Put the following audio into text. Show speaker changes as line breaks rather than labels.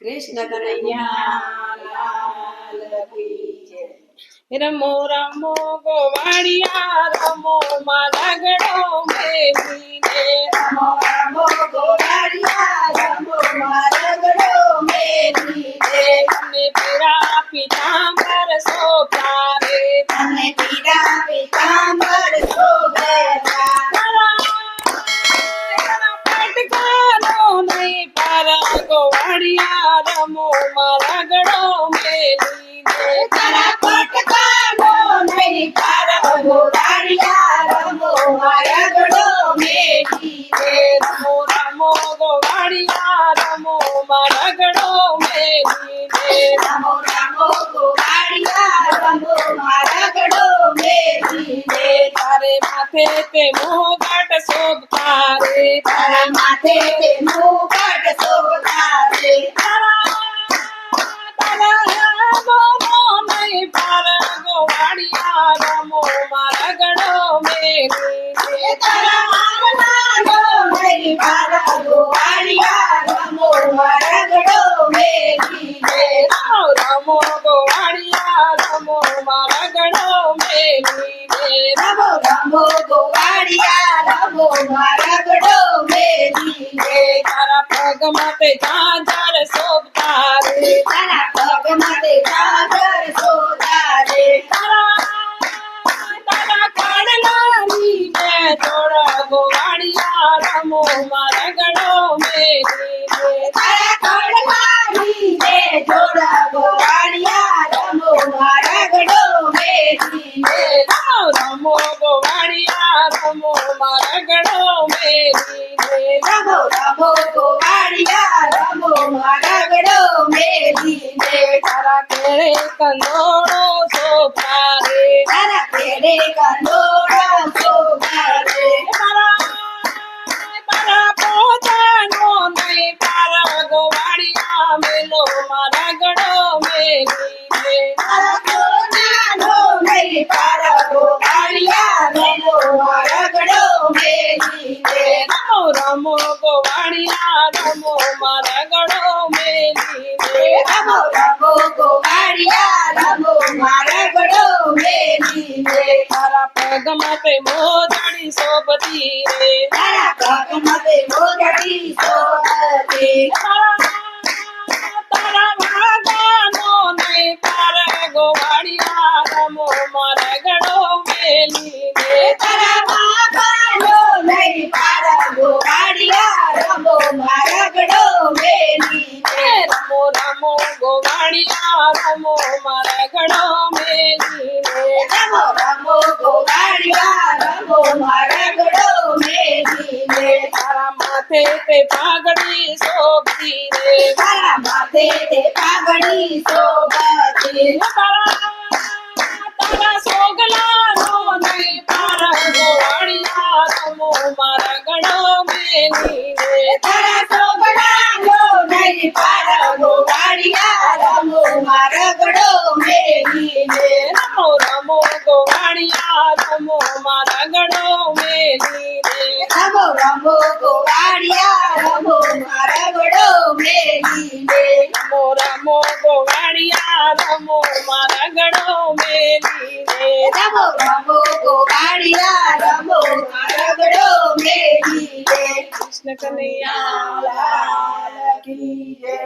કૃષ્ણ કનૈયા.
રમો રમો ગોવાળિયા રમો મારા ગળો મેલીને
ગોવાળિયા રમો મારા ગળો મેલીને તારા પટકાનો નહીં પારો ગોવાળિયા રમો મારા ગળો મેલીને.
રમો રમો ગોવાળિયા રમો મારા ગળો મેલીને
રમો રમો ગોવાળિયા રમો મારા ગળો મેલીને.
તારે માથે તે મોગાટ શોભતા રે
તારા માથે તે મુગટ
રમો
ગોવાળિયા રમો મારા ગળો મેલીને
રમો રમો ગોવાળિયા રમો પગમાં તે ઝાંઝર શોભતા રે
તારા પગ માથે ચાદર સોધારે.
તારા તારા કાળનાની બે જોડા ગોવાળિયા રમો મારા ગળો મેલીને
તારા કડવાની ને જોડા ગોવાળિયા રમો મારા ગળો મેલીને.
રમો રમો ગોવાળિયા રમો, મારા ગળો મેલીને
રામો રામો, ગોવાળિયા, રામો, મારા ગળો મેલીને.
તારા કેળે કંદોળો શોભતા રે
તારા રમો
ગોવાળિયા રમો મારા ગણો મેલી
રમો રમો ગોવાળિયા રમો મારા ગળો મેલીને.
તારા પગમાં તે મોજાડી શોભતી રે
તારા પગમાં તે મોરડી શોભતી.
તારા વાગાનો ગોવાળિયા રમો મારા ગણો મેલી રે
તારા બાબાનો નહીં તારા ગોવાળિયા રમો મારા ગળો મેલીને.
રમો રમો ગોવાળિયા રમો મારા ગળો મેલીને
રમો રમો ગોવાળિયા રમો મારા ગળો મેલીને.
તારા માથે તે પાઘડી શોભતી રે
તારા માથે તે પાઘડી શોભતી.
તારા તારા મારા
તારા સોગડાનો નહીં પારા મારા ગળો મેલીને.
રમો રમો ગોવાળિયા રમો મારા ગળો મેલીને
રમો રમો ગોવાળિયા રમો મારા ગળો મેલીને.
રમો રમો ગોવાળિયા રમો મારા ગળો મેલીને
રમો રમો ગોવાળિયા રમો મારા ગળો મેલીને.
કૃષ્ણ કનૈયા,
લાલ કી જય.